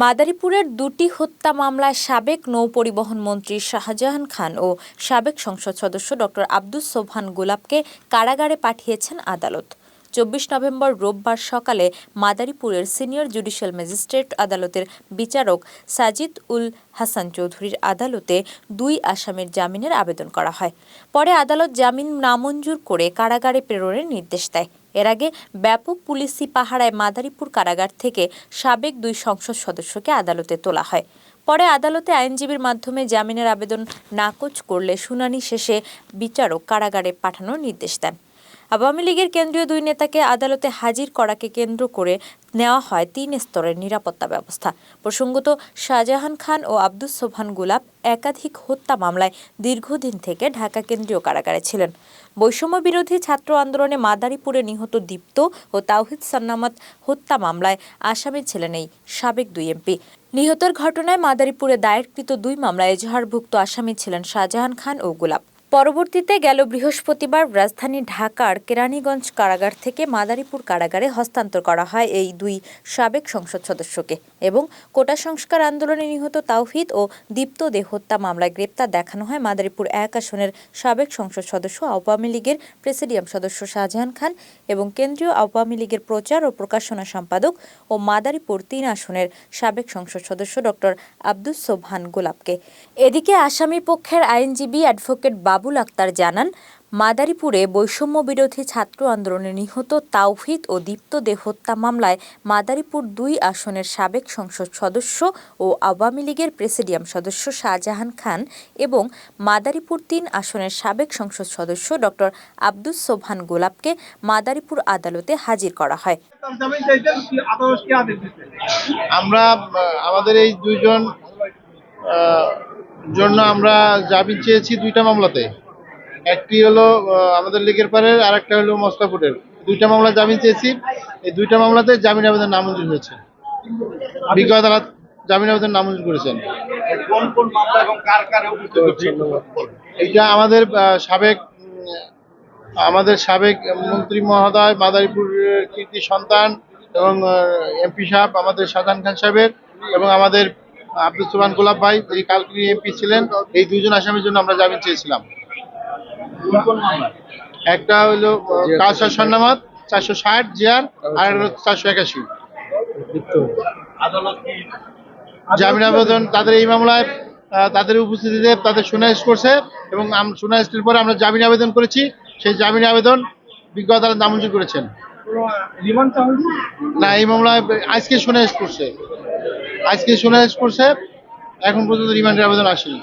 মাদারীপুরের দুটি হত্যা মামলায় সাবেক নৌ পরিবহন মন্ত্রী শাহজাহান খান ও সাবেক সংসদ সদস্য ডক্টর আব্দুস সোবহান গোলাপকে কারাগারে পাঠিয়েছেন আদালত। চব্বিশ নভেম্বর রোববার সকালে মাদারীপুরের সিনিয়র জুডিশিয়াল ম্যাজিস্ট্রেট আদালতের বিচারক সাজিদ উল হাসান চৌধুরীর আদালতে দুই আসামির জামিনের আবেদন করা হয়। পরে আদালত জামিন নামঞ্জুর করে কারাগারে প্রেরণের নির্দেশ দেয়। এর আগে ব্যাপক পুলিশি পাহারায় মাদারীপুর কারাগার থেকে সাবেক দুই সংসদ সদস্যকে আদালতে তোলা হয়। পরে আদালতে আইনজীবীর মাধ্যমে জামিনের আবেদন নাকচ করলে শুনানি শেষে বিচারক কারাগারে পাঠানোর নির্দেশ দেন। আওয়ামী লীগের কেন্দ্রীয় দুই নেতাকে আদালতে হাজির করাকে কেন্দ্র করে নেওয়া হয় তিন স্তরের নিরাপত্তা ব্যবস্থা। প্রসঙ্গত, শাহজাহান খান ও আব্দুস সোবহান গুলাব একাধিক হত্যা মামলায় দীর্ঘদিন থেকে ঢাকা কেন্দ্রীয় কারাগারে ছিলেন। বৈষম্য বিরোধী ছাত্র আন্দোলনে মাদারীপুরে নিহত দীপ্ত ও তাওহিদ সান্নামাত হত্যা মামলায় আসামি ছিলেন এই সাবেক দুই এমপি। নিহতের ঘটনায় মাদারীপুরে দায়েরকৃত দুই মামলায় এজাহারভুক্ত আসামি ছিলেন শাহজাহান খান ও গোলাপ। পরবর্তীতে গেল বৃহস্পতিবার রাজধানী ঢাকার কেরানীগঞ্জ কারাগার থেকে মাদারীপুর কারাগারে হস্তান্তর করা হয় এই দুই সাবেক সংসদ সদস্যকে। এবং কোটা সংস্কার আন্দোলনে নিহত তাওহিদ ও দীপ্ত দে হত্যা মামলায় গ্রেপ্তার দেখানো হয় মাদারীপুর এক আসনের সাবেক সংসদ সদস্য আওয়ামী লীগের প্রেসিডিয়াম সদস্য শাহজাহান খান এবং কেন্দ্রীয় আওয়ামী লীগের প্রচার ও প্রকাশনা সম্পাদক ও মাদারীপুর তিন আসনের সাবেক সংসদ সদস্য ডক্টর আব্দুস সোবহান গোলাপকে। এদিকে আসামি পক্ষের আইনজীবী অ্যাডভোকেট বাবুল আক্তার জানান মাদারীপুরে বৈষম্য বিরোধী ছাত্র আন্দোলনে নিহত তাওহিদ ও দীপ্ত হত্যা মামলায় মাদারীপুর দুই আসনের সাবেক সংসদ সদস্য ও আওয়ামী লীগের প্রেসিডিয়াম সদস্য শাহজাহান খান এবং মাদারীপুর তিন আসনের সাবেক সংসদ সদস্য ডক্টর আব্দুস সোবহান গোলাপকে মাদারীপুর আদালতে হাজির করা হয়। আমরা, আমাদের এই দুইজন জন্য আমরা জামিন চেয়েছি দুইটা মামলাতে। একটি হলো আমাদের লীগের পারের আর একটা হলো মস্তাপুরের। দুইটা মামলা জামিন চেয়েছি। এই দুইটা মামলাতে জামিন আবেদন নামঞ্জুর হয়েছে। বিজ্ঞ আদালত জামিন আবেদন নামঞ্জুর করেছেন। এটা আমাদের সাবেক আমাদের সাবেক মন্ত্রী মহোদয় মাদারীপুর কীর্তি সন্তান এবং এমপি সাহেব আমাদের শাহজাহান খান সাহেবের এবং আমাদের আব্দুল সুবান গোলাপ ভাই যিনি কালকিনি এমপি ছিলেন এই দুইজন আসামির জন্য আমরা জামিন চেয়েছিলাম। একটা হলো কাউসার সন্নামাত চারশো ষাট জিয়ার আর চারশো একাশি। জামিন আবেদন তাদের এই মামলায় তাদের উপস্থিতিতে তাদের সুনাইশ করছে এবং আম- পরে আমরা জামিন আবেদন করেছি। সেই জামিন আবেদন বিজ্ঞ আদালত নামঞ্জুর করেছেন। না এই মামলায় আজকে সুনাইশ করছে। আজকে সুনাইশ করছে এখন পর্যন্ত রিমান্ডের আবেদন আসেনি।